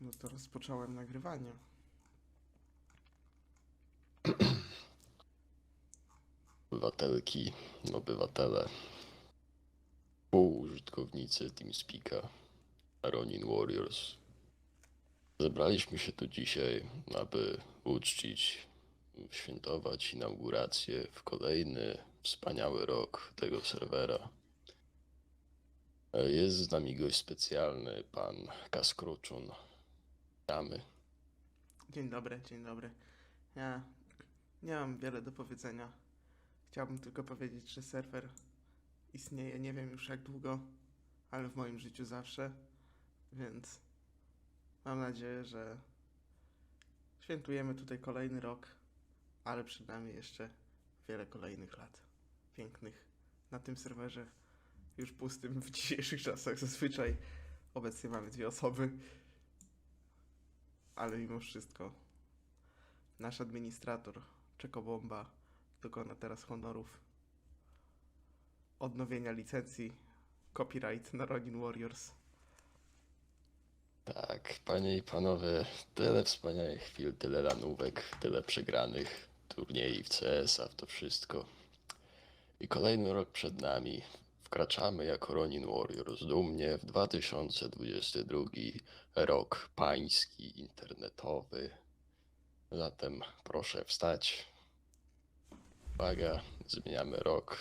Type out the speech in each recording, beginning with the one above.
No to rozpocząłem nagrywanie. Obywatelki, obywatele, współużytkownicy TeamSpeaka, Ronin Warriors. Zebraliśmy się tu dzisiaj, aby uczcić, świętować inaugurację w kolejny wspaniały rok tego serwera. Jest z nami gość specjalny, pan Kaskruczun. Witamy. Dzień dobry, dzień dobry. Ja nie mam wiele do powiedzenia. Chciałbym tylko powiedzieć, że serwer istnieje nie wiem już jak długo, ale w moim życiu zawsze, więc mam nadzieję, że świętujemy tutaj kolejny rok, ale przed nami jeszcze wiele kolejnych lat pięknych na tym serwerze, już pustym w dzisiejszych czasach. Zazwyczaj obecnie mamy dwie osoby, ale mimo wszystko nasz administrator Czekobomba dokona teraz honorów odnowienia licencji copyright na Ronin Warriors. Tak, panie i panowie, tyle wspaniałych chwil, tyle lanówek, tyle przegranych turniej w CS-a, w to wszystko. I kolejny rok przed nami. Wkraczamy jako Ronin Warriors dumnie w 2022 rok pański, internetowy. Zatem proszę wstać. Uwaga, zmieniamy rok.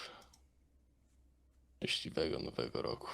Szczęśliwego nowego roku.